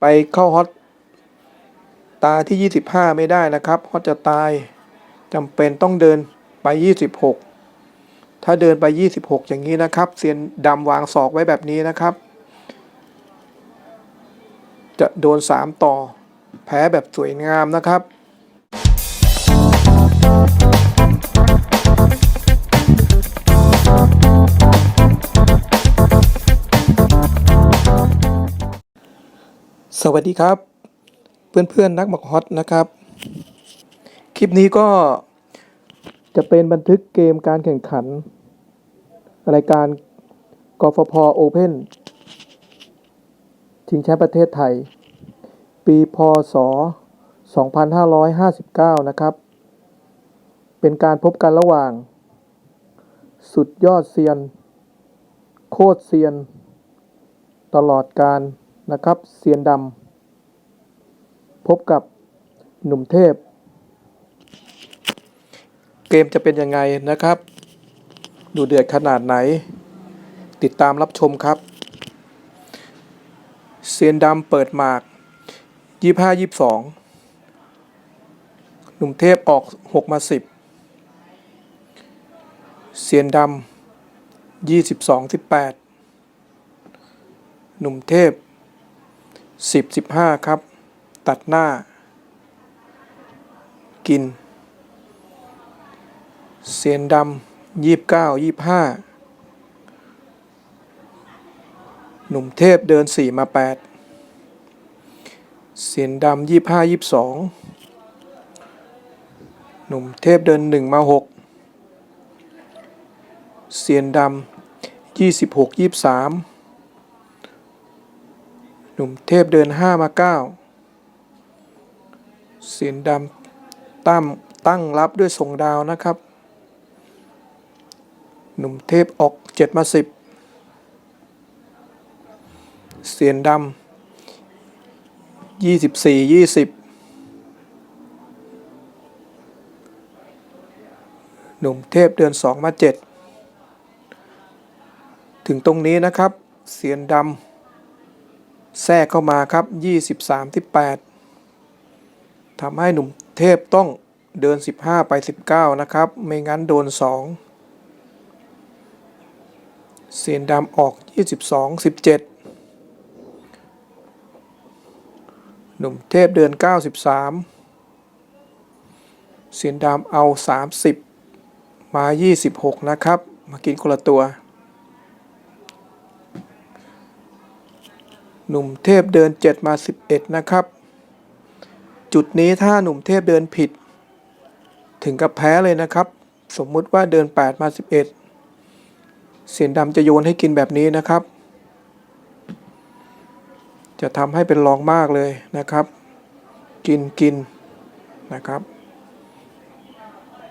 ไปเข้าฮอตตาที่ 25 ไม่ได้นะครับฮอตจะตายจำเป็นต้องเดินไป 26 ถ้าเดินไป 26 อย่างนี้นะครับ เซียนดำวางศอกไว้แบบนี้นะครับ จะโดน 3 ต่อ แพ้แบบสวยงามนะครับ สวัสดีครับ เพื่อนๆนักหมักฮอตนะครับ คลิปนี้ก็จะเป็นบันทึกเกมการแข่งขัน รายการกฟพโอเพนชิงแชมป์ประเทศไทย ปีพศ 2559 นะครับ เป็นการพบกันระหว่าง สุดยอดเซียน โคตรเซียน ตลอดการ นะครับเซียนดำพบกับหนุ่มเทพ เกมจะเป็นยังไงนะครับ ดูเดือดขนาดไหน ติดตามรับชมครับ เซียนดำเปิดหมากยี่ห้ายี่สองหนุ่มเทพออกหกมาสิบเซียนดำยี่สิบสองสิบแปดหนุ่มเทพ สิบสิบห้าครับ ตัดหน้า กิน เสียนดำยี่สิบเก้ายี่ห้าหนุ่มเทพเดินสี่มาแปดเสียนดำยี่ห้ายี่สองหนุ่มเทพเดินหนึ่งมาหกเสียนดำยี่สิบหกยี่สาม หนุ่มเทพเดินห้ามาเก้าเสียนดำตั้มตั้งรับด้วยส่งดาวนะครับ หนุ่มเทพออกเจ็ดมาสิบเสียนดำยี่สิบสี่ยี่สิบหนุ่มเทพเดินสองมาเจ็ดถึงตรงนี้นะครับ เสียนดำ แทรกเข้ามาครับ 23ที่8ทำให้หนุ่มเทพต้องเดิน 15 ไป 19 นะครับ ไม่งั้นโดน 2 เสียนดำออก 22 17 หนุ่มเทพเดิน 93 เสียนดำเอา 30 มา 26 นะครับ มากินคนละตัว หนุ่มเทพเดิน 7 มา 11 นะครับ จุดนี้ถ้าหนุ่มเทพเดินผิด ถึงกับแพ้เลยนะครับ สมมุติว่าเดิน 8 มา 11 เสียนดำจะโยนให้กินแบบนี้นะครับ จะทำให้เป็นรองมากเลยนะครับ กินกินนะครับ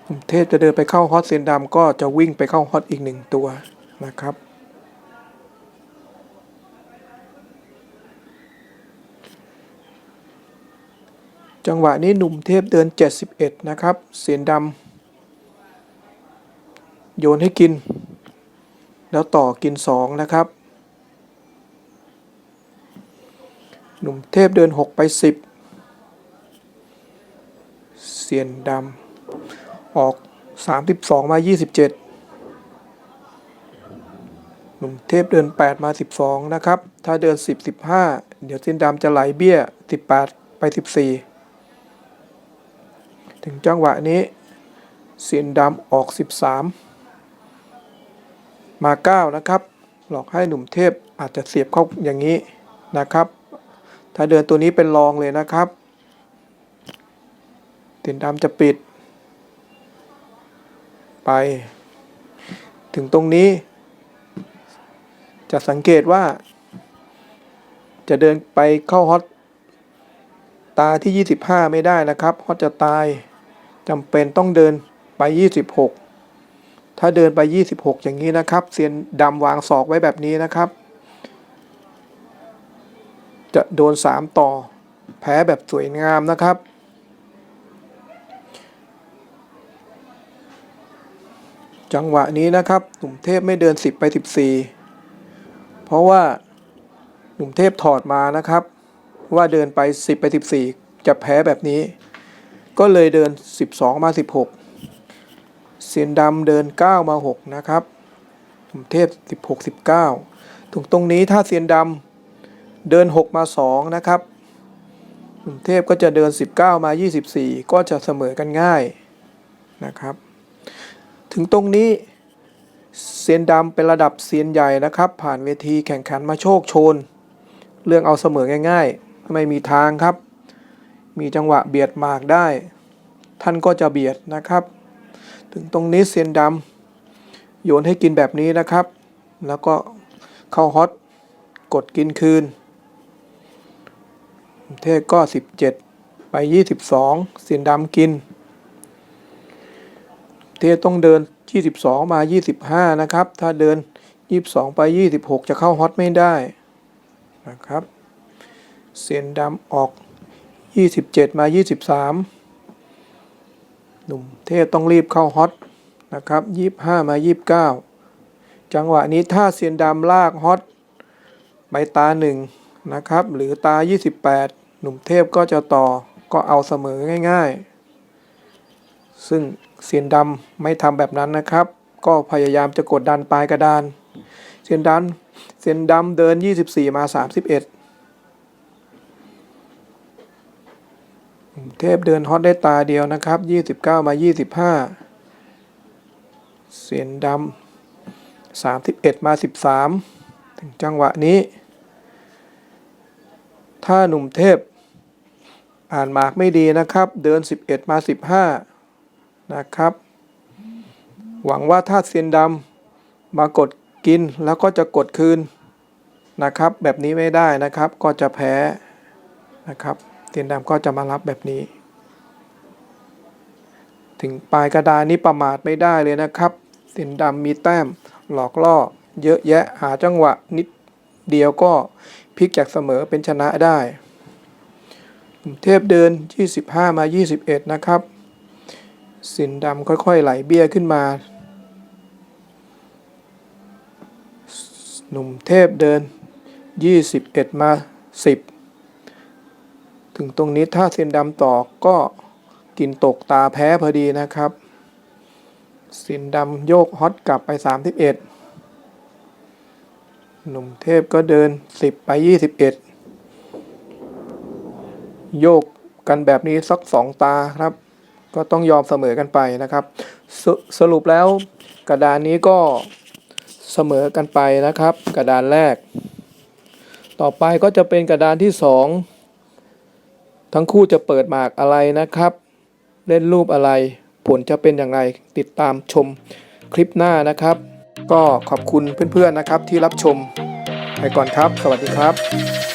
หนุ่มเทพจะเดินไปเข้าฮอตเสียนดำก็จะวิ่งไปเข้าฮอตอีกหนึ่งตัวนะครับ จังหวะนี้หนุ่มเทพเดิน 71 นะครับ เสียนดำโยนให้กิน แล้วต่อกิน 2 นะครับ หนุ่มเทพเดิน 6 ไป 10 เสียนดำออก 32 มา 27หนุ่มเทพเดิน 8 มา 12 นะครับ ถ้าเดิน 10 15 เดี๋ยวเสียนดำจะไหลเบี้ย 18 ไป 14 ถึงจังหวะนี้เสียนดำออก 13 มา 9 นะครับ หลอกให้หนุ่มเทพอาจจะเสียบเข้าอย่างนี้นะครับ ถ้าเดินตัวนี้เป็นรองเลยนะครับเสียนดำจะปิด ไป ถึงตรงนี้ จะสังเกตว่า จะเดินไปเข้าฮอตตาที่ 25 ไม่ได้นะครับฮอตจะตาย จำเป็นต้องเดินไป 26 ถ้าเดินไป 26 อย่างนี้นะครับเซียนดำวางศอกไว้แบบนี้นะครับ จะโดน 3 ต่อ แพ้แบบสวยงามนะครับจังหวะนี้นะครับ หนุ่มเทพไม่เดิน 10 ไป 14 เพราะว่าหนุ่มเทพถอดมานะครับ ว่าเดินไป 10 ไป 14 จะแพ้แบบนี้ ก็เลยเดิน 12 มา 16 เสียนดำเดิน 9 มา 6 นะครับหนุ่มเทพ 16 19ถึงตรงนี้ถ้าเสียนดำเดิน 6 มา 2 นะครับหนุ่มเทพก็จะเดิน 19 มา 24 ก็จะเสมอกันง่ายนะครับ ถึงตรงนี้เซียนดำเป็นระดับเซียนใหญ่นะครับ ผ่านเวทีแข่งขันมาโชคโชน เรื่องเอาเสมอง่าย ๆ ไม่มีทางครับ มีจังหวะเบียดหมากได้ ท่านก็จะเบียดนะครับ ถึงตรงนี้เซียนดำโยนให้กินแบบนี้นะครับ แล้วก็เข้าฮอตกดกินคืน เทพก็ 17 ไป 22 เซียนดำกิน เทพต้องเดิน 22 มา 25 นะครับ ถ้าเดิน 22 ไป 26 จะเข้าฮอตไม่ได้นะครับเสียนดำออก 27 มา 23 หนุ่มเทพต้องรีบเข้าฮอตนะครับ 25 มา 29 จังหวะนี้ถ้าเสียนดำลากฮอตไปตาหนึ่งนะครับ หรือตา 28 หนุ่มเทพก็จะต่อก็เอาเสมอง่ายๆ ซึ่งเสียนดำไม่ทำแบบนั้นนะครับ ก็พยายามจะกดดันปลายกระดานเสียนดำเสียนดำเดิน 24 มา 31 เทพเดินฮอตได้ตาเดียวนะครับ 29 มา 25 เสียนดำ31 มา 13 ถึงจังหวะนี้ ถ้าหนุ่มเทพ อ่านหมากไม่ดีนะครับ เดิน 11 มา 15 นะครับ หวังว่าถ้าเซียนดำมากดกินแล้วก็จะกดคืนนะครับ แบบนี้ไม่ได้นะครับก็จะแพ้นะครับ เซียนดำก็จะมารับแบบนี้ ถึงปลายกระดานนี้ประมาทไม่ได้เลยนะครับเซียนดำมีแต้มหลอกล่อ เยอะแยะหาจังหวะนิดเดียวก็พลิกจากเสมอเป็นชนะได้เทพเดิน 25 มา 21 นะครับ สินดำค่อย ๆ ไหลเบี้ยขึ้นมา หนุ่มเทพเดิน 21 มา 10 ถึงตรงนี้ถ้าเสียนดำต่อก็กินตกตาแพ้พอดีนะครับสินดำโยกฮอตกลับไป 31 หนุ่มเทพก็เดิน 10 ไป 21 โยกกันแบบนี้สักสองตาครับ ก็ต้องยอมเสมอกันไปนะครับสสรุปแล้วกระดานนี้ก็เสมอกันไปนะครับ กระดานแรก ต่อไปก็จะเป็นกระดานที่สอง ทั้งคู่จะเปิดหมากอะไรนะครับ เล่นรูปอะไร ผลจะเป็นอย่างไรติดตามชมคลิปหน้านะครับ ก็ขอบคุณเพื่อนๆนะครับที่รับชมไปก่อนครับ สวัสดีครับ